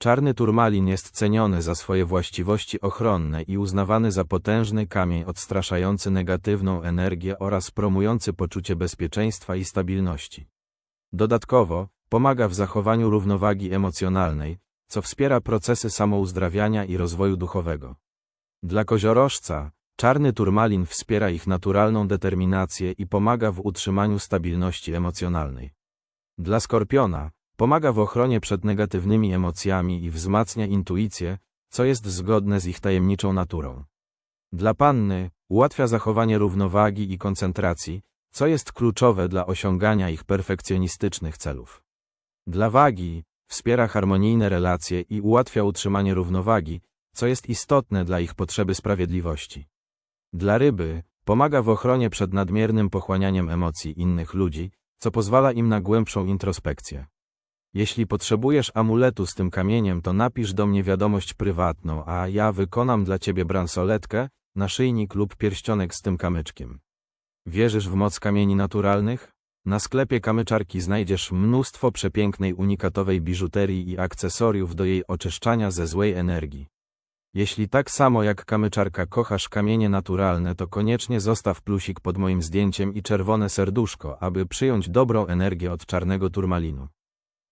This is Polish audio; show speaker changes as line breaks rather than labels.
Czarny turmalin jest ceniony za swoje właściwości ochronne i uznawany za potężny kamień odstraszający negatywną energię oraz promujący poczucie bezpieczeństwa i stabilności. Dodatkowo, pomaga w zachowaniu równowagi emocjonalnej, co wspiera procesy samouzdrawiania i rozwoju duchowego. Dla koziorożca, czarny turmalin wspiera ich naturalną determinację i pomaga w utrzymaniu stabilności emocjonalnej. Dla skorpiona, pomaga w ochronie przed negatywnymi emocjami i wzmacnia intuicję, co jest zgodne z ich tajemniczą naturą. Dla panny, ułatwia zachowanie równowagi i koncentracji, co jest kluczowe dla osiągania ich perfekcjonistycznych celów. Dla wagi, wspiera harmonijne relacje i ułatwia utrzymanie równowagi, co jest istotne dla ich potrzeby sprawiedliwości. Dla ryby, pomaga w ochronie przed nadmiernym pochłanianiem emocji innych ludzi, co pozwala im na głębszą introspekcję. Jeśli potrzebujesz amuletu z tym kamieniem, to napisz do mnie wiadomość prywatną, a ja wykonam dla ciebie bransoletkę, naszyjnik lub pierścionek z tym kamyczkiem. Wierzysz w moc kamieni naturalnych? Na sklepie kamyczarki znajdziesz mnóstwo przepięknej unikatowej biżuterii i akcesoriów do jej oczyszczania ze złej energii. Jeśli tak samo jak kamyczarka kochasz kamienie naturalne, to koniecznie zostaw plusik pod moim zdjęciem i czerwone serduszko, aby przyjąć dobrą energię od czarnego turmalinu.